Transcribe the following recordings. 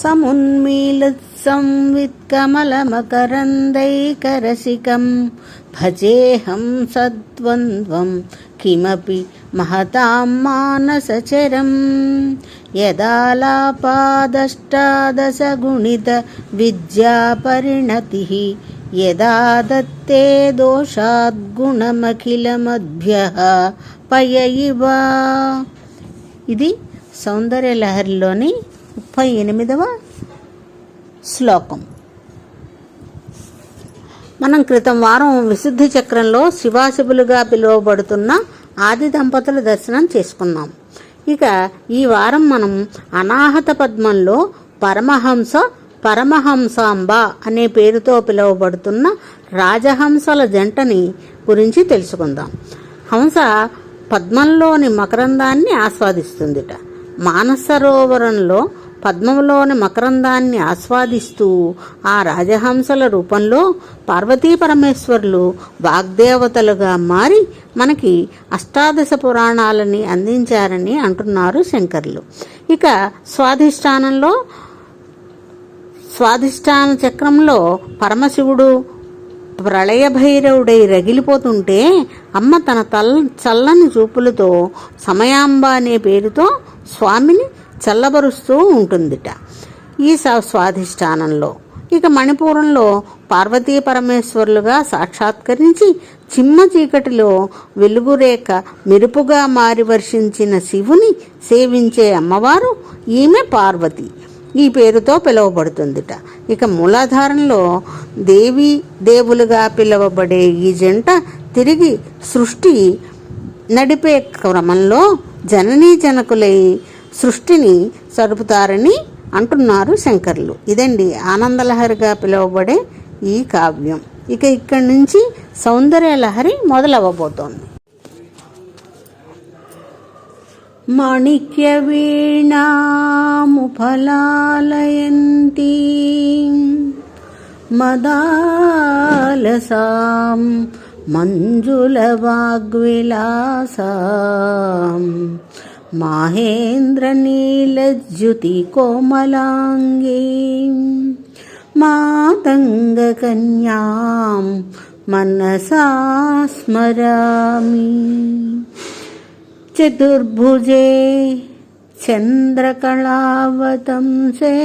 समुन्मीलित्संवित्कमलमकरन्दैकरसिकं भजेऽहं सद्वन्द्वं किमपि महतां मानसचरम् यदालापादष्टादशगुणितविद्यापरिणतिः यदा दत्ते దోషాద్గుణమఖిలమద్భ్యః పయ ఇవ ఇది సౌందర్యలహరిలోని ముప్పై ఎనిమిదవ శ్లోకం. మనం క్రితం వారం విశుద్ధి చక్రంలో శివాశివులుగా పిలువబడుతున్న ఆది దంపతుల దర్శనం చేసుకున్నాం. ఇక ఈ వారం మనం అనాహత పద్మంలో పరమహంస పరమహంసాంబ అనే పేరుతో పిలువబడుతున్న రాజహంసల జంటని గురించి తెలుసుకుందాం. హంస పద్మంలోని మకరందాన్ని ఆస్వాదిస్తుందిట. మానసరోవరంలో పద్మంలోని మకరందాన్ని ఆస్వాదిస్తూ ఆ రాజహంసల రూపంలో పార్వతీ పరమేశ్వరులు వాగ్దేవతలుగా మారి మనకి అష్టాదశ పురాణాలని అందించారని అంటున్నారు శంకర్లు. ఇక స్వాధిష్టానంలో స్వాధిష్టాన చక్రంలో పరమశివుడు ప్రళయ భైరవుడై రగిలిపోతుంటే అమ్మ తన తల్ చల్లని చూపులతో సమయాంబ అనే పేరుతో స్వామిని చల్లబరుస్తూ ఉంటుందిట. ఈ స- స్వాధిష్టానంలో. ఇక మణిపూరంలో పార్వతీ పరమేశ్వరులుగా సాక్షాత్కరించి చిమ్మ చీకటిలో వెలుగురేఖ మెరుపుగా మారి వర్షించిన శివుని సేవించే అమ్మవారు ఈమె పార్వతి. ఈ పేరుతో పిలువబడుతుందిట. ఇక మూలాధారంలో దేవి దేవులుగా పిలువబడే ఈ జంట తిరిగి సృష్టి నడిపే క్రమంలో జననీ జనకులై సృష్టిని సరుపుతారని అంటున్నారు శంకర్లు. ఇదండి ఆనందలహరిగా పిలువబడే ఈ కావ్యం. ఇక ఇక్కడి నుంచి సౌందర్యలహరి మొదలవ్వబోతోంది. మాణిక్యవీణాముఫలాలయంతి మదాలసాం మంజులవాగ్విలాసాం మాహేంద్రనీలజ్యుతికోమలాంగీం माहेन्द्रनीलज्युतिकोमलाङ्गीं मातङ्गकन्यां मनसा स्मरामि। चतुर्भुजे चन्द्रकलावतंसे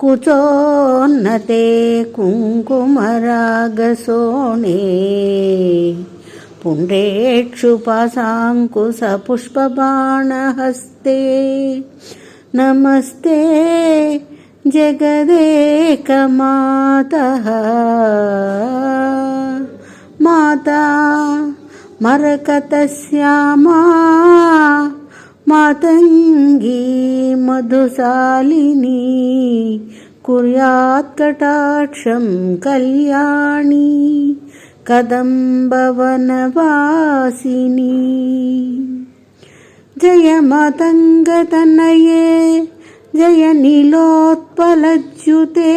कुचोन्नते कुङ्कुमरागसोणे। నమస్తే జగదేకమాతః మాతా మరకతశ్యామా మాతంగీ మధుశాలిని కుర్యాత్ కటాక్షం కళ్యాణి కదంబవనవాసిని. జయ మతంగతనయే జయ నీలోత్పలజ్యుతే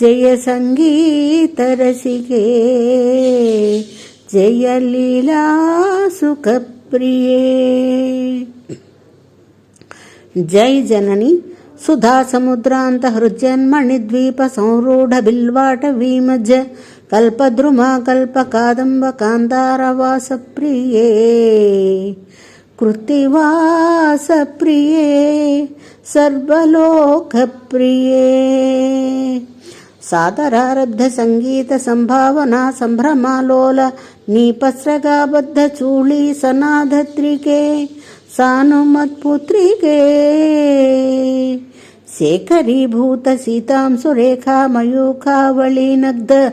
జయ సంగీతరసికే జయ లీలా సుఖప్రియే జై జనని సుధా సముద్రాంత హృజన్మణిద్వీప సంరూఢ బిల్వాట వీమజ కల్పద్రుమా కల్ప కాదంబ కాంతారవాస ప్రియే కృత్తివాస ప్రియే సర్వలోక ప్రియే సాదరారబ్ధ సంగీత సంభావన సంభ్రమాలోల నీపస్రగాబద్ధ చూళి సనాధత్రికే సానుమత్పుత్రికే. శేఖరీభూత సీతాంశురేఖా మయూఖావళీనగ్ధ నగ్ధ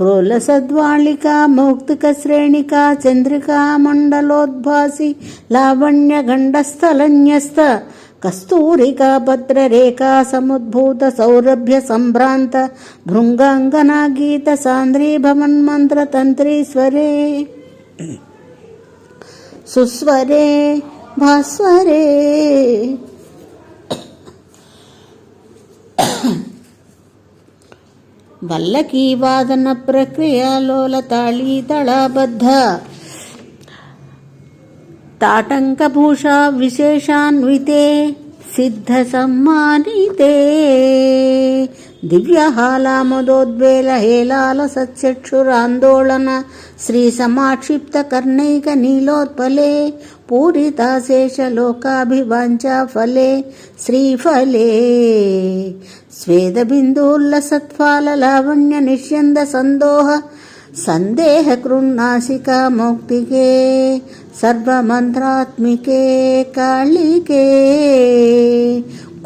కృచ్చారు గోరోచనా పంక కేళి లలామాభిరామే సురామే రమే ప్రోలసద్వాళికా మౌక్తిక శ్రేణికా చంద్రికా మండలోద్భాసి లావణ్య గండస్థలన్యస్త కస్తూరికా వల్లకి వాదన సౌరభ్య సంభ్రాంత భృంగాంగనా గీత సాంద్రీ సిద్ధ సమ్మానితే దివ్య హాలామదోద్వేల హేళాల సత్యక్షురాందోళన శ్రీ సమాక్షిప్త కర్ణైక నీలోత్పలే పూరితాశేషలోకాభివాంఛా ఫలే శ్రీఫలే స్వేదబిందూల్ల సత్ఫాల లావణ్య నిష్యంద సందోహ సందేహ కృణ్ణాసికా ముక్తికే सर्वमन्त्रात्मिके कालिके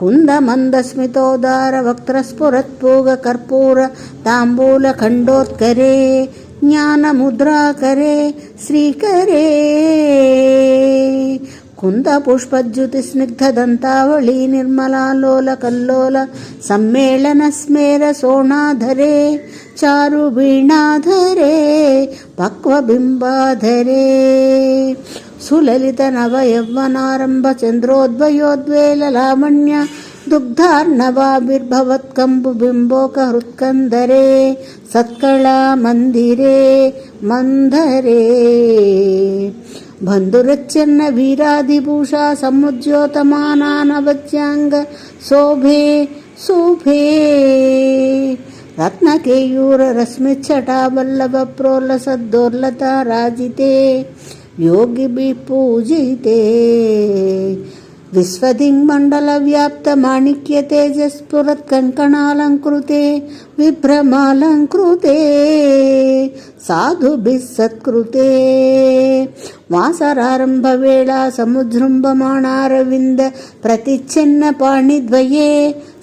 कुन्दमन्दस्मितोदारवक्त्रस्फुरत्पूगकर्पूर ताम्बूलखण्डोत्करे ज्ञानमुद्राकरे श्रीकरे कुन्दपुष्पद्युतिस्निग्धदन्तावळी निर्मलालोलकल्लोल सम्मेलनस्मेर सोणाधरे चारुवीणाधरे पक्वबिम्बाधरे सुललितनवयौवनारम्भ चन्द्रोद्वयोद्वेललावण्य दुग्धार्णवाभिर्भवत्कम्बुबिम्बोकहृत्कन्दरे सत्कला मन्दिरे मन्धरे बन्धुरच्चन्न वीरादिभूषा समुज्योतमानानवत्याङ्ग शोभे शोभे रत्नकेयूररश्मिच्छटावल्लभप्रोल्लसद्दोर्लता राजिते योगिभिः पूजिते विश्वदिङ्मण्डलव्याप्तमाणिक्यतेजस्फुरत्कङ्कणालङ्कृते विभ्रमालङ्कृते साधुभिः सत्कृते वासरारम्भवेळा समुजृम्भमाणारविन्द प्रतिच्छिन्नपाणिद्वये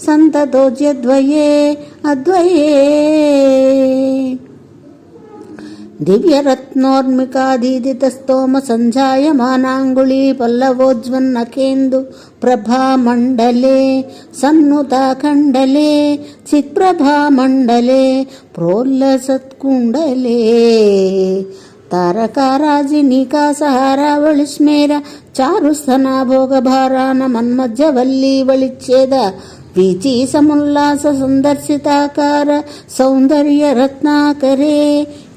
सन्ततोज्यद्वये अद्वये दिव्यरत्नोर्मिकाधीदितस्तोमसञ्जायमानाङ्गुली पल्लवोज्ज्वन्नकेन्दु प्रभामण्डले सन्नुताखण्डले चित्प्रभामण्डले प्रोल्लसत्कुण्डले तारकाराजिनिकासहारावळिस्मेर चारुस्थना भोगभारान मन्मध्यवल्ली वळिच्छेद विचीसमुल्लास सन्दर्शिताकार सौन्दर्यरत्नाकरे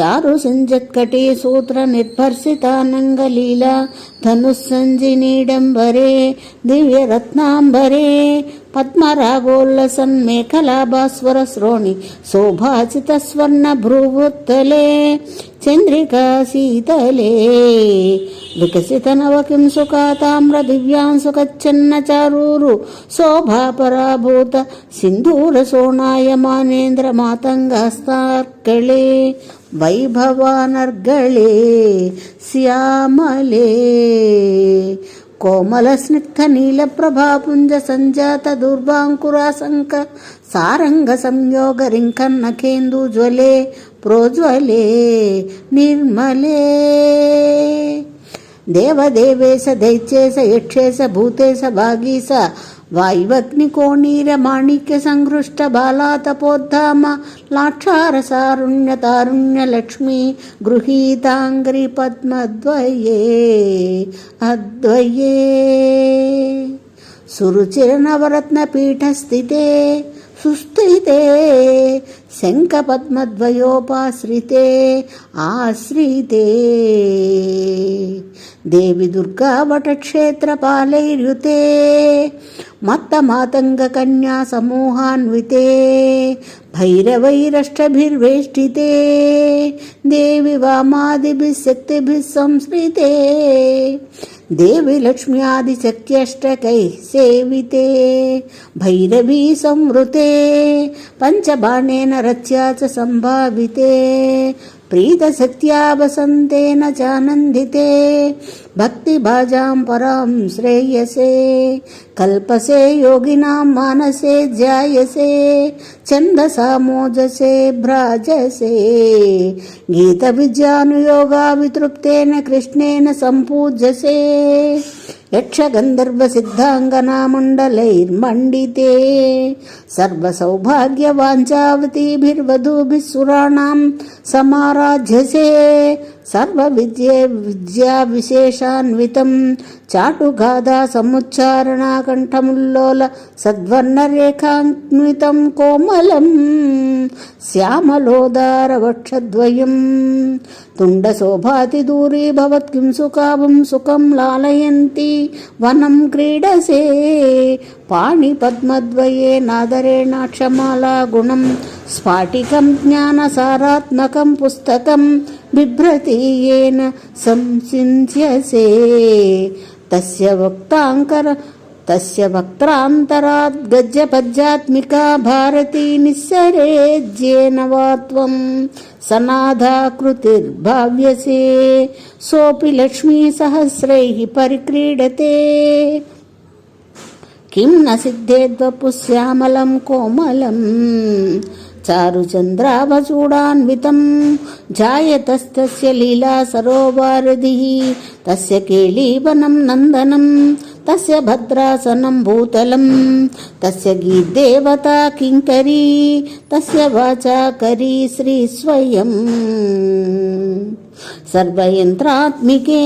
చారు సంజత్కటి సూత్ర నిర్భర్సితానంగలీల ధనుస్సంజినీడంబరే దివ్య రత్నాంబరే. పద్మరాగోల్లసన్మేఖలాభాస్వర శ్రోణి శోభాచిత స్వర్ణ భ్రువుత్తలే. చంద్రికా శీతలే. వికసిత నవకిం సుఖాతామ్ర దివ్యాంసుకచ్చన్న చారూరు శోభాపరాభూత సింధూర సోణాయమానేంద్ర మాతంగాస్తార్కళే వైభవానర్గళే శ్యామలే. కోమల స్నిగ్ధ నీల ప్రభాపుంజ సంజాత దుర్వాంకురాశంక సారంగ సంయోగ రింకన్న కేందు జ్వలే. ప్రోజ్వలే నిర్మలే. దేవదేవేశ దైత్యేశ యక్షేశ భూతేశ భాగీశ వాయువగ్నికోణీర మాణిక్య సంహృష్ట బాలాతపోద్ధామ లాక్షారసారుణ్య తారుణ్య లక్ష్మి గృహీతాంగ్రి పద్మద్వయే అద్వయే. సురుచిర నవరత్న పీఠస్థితే సుస్థితే శంఖపద్మద్వయోపాశ్రితే ఆశ్రితే. దేవి దుర్గా వటక్షేత్రపాలైర్యుతే మత్తమాతంగకన్యా సమూహాన్వితే భైరవైరష్టభిర్వేష్టితే దేవి వామాదిభిः శక్తిభిः సంశ్రితే దేవి లక్ష్మ్యాదిశక్త్యష్టకైः సేవితే భైరవీ సంవృతే పంచబాణేన भारत्या च सम्भाविते प्रीतसत्या वसन्तेन चानन्दिते। भक्तिभाजां परां श्रेयसे कल्पसे योगिनां मानसे ध्यायसे छन्दसा मोजसे भ्राजसे गीतविद्यानुयोगा वितृप्तेन कृष्णेन सम्पूज्यसे यक्षगन्धर्वसिद्धाङ्गनामण्डलैर्मण्डिते सर्वसौभाग्यवाञ्छावतीभिर्वधूभिः सुराणां समाराध्यसे సర్వ విద్య విద్యా విశేషాన్వితం చాటుగాథా సముచ్చారణాకంఠముల్లోల సద్వర్ణరేఖాన్వితం కోమలం. श्यामलोदारवक्षद्वयं तुण्डशोभाति दूरी भवत्किं सुखाभं सुखं लालयन्ति वनं क्रीडसे पाणिपद्मद्वये नादरेणाक्षमाला गुणं स्फाटिकं ज्ञानसारात्मकं पुस्तकं बिभ्रति येन संसिञ्च्यसे तस्य वक्ताङ्कर తస్య వక్త్రాంతరాద్గజపద్యాత్మికా భారతీ నిస్సరేజ్యేన వాత్వం సనాథాకృతిర్భావ్యసే సోపి లక్ష్మీ సహస్రై పరిక్రీడతే కిం న సిద్ధేద్వపు శ్యామలం కోమలం చారుచంద్రావచూడాన్వితం జాయతస్తస్య లీలా సరోవారధి తస్య కేళీవనం నందనం तस्य भद्रासनं भूतलं तस्य गीद्देवता किङ्करी, तस्य वाचा करी श्रीस्वयम्। सर्वयन्त्रात्मिके,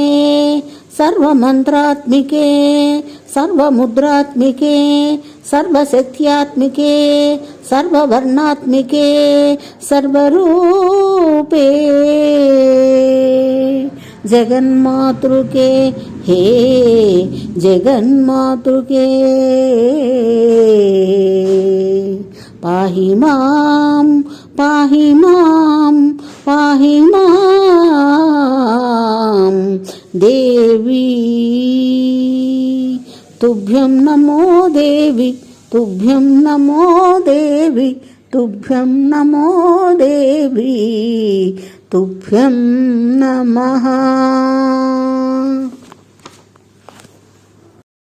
सर्वमन्त्रात्मिके, सर्वमुद्रात्मिके सर्वशक्त्यात्मिके सर्ववर्णात्मिके, सर्वरूपे। जगन्मातृके హే జగన్మాతృకే. పాహి మాం పాహి మాం పాహి మాం. దేవి తుభ్యం నమో దేవి తుభ్యం నమో దేవి తుభ్యం నమో దేవి తుభ్యం నమ.